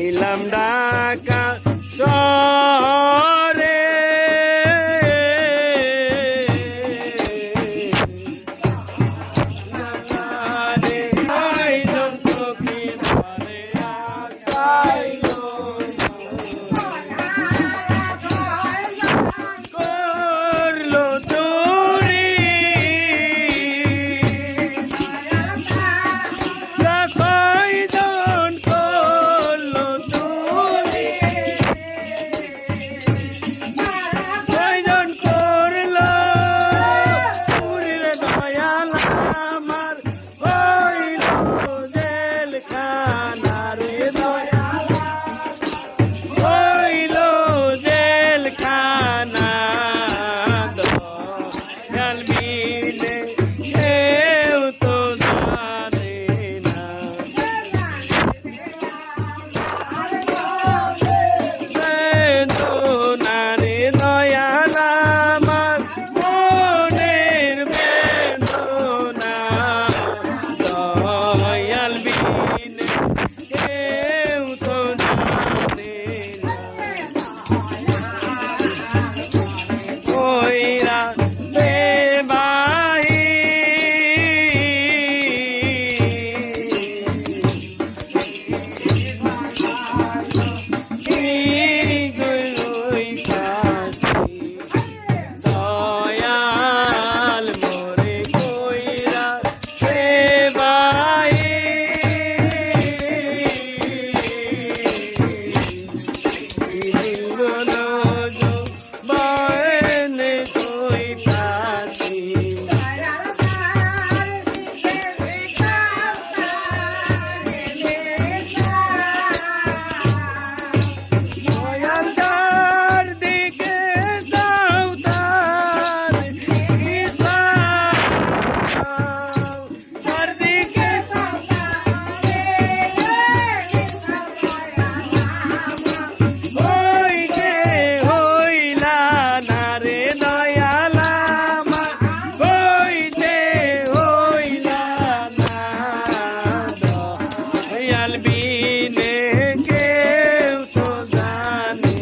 ছিলাম ঢাকা শহরে। ছয়জন বিনে কেউ তো জানি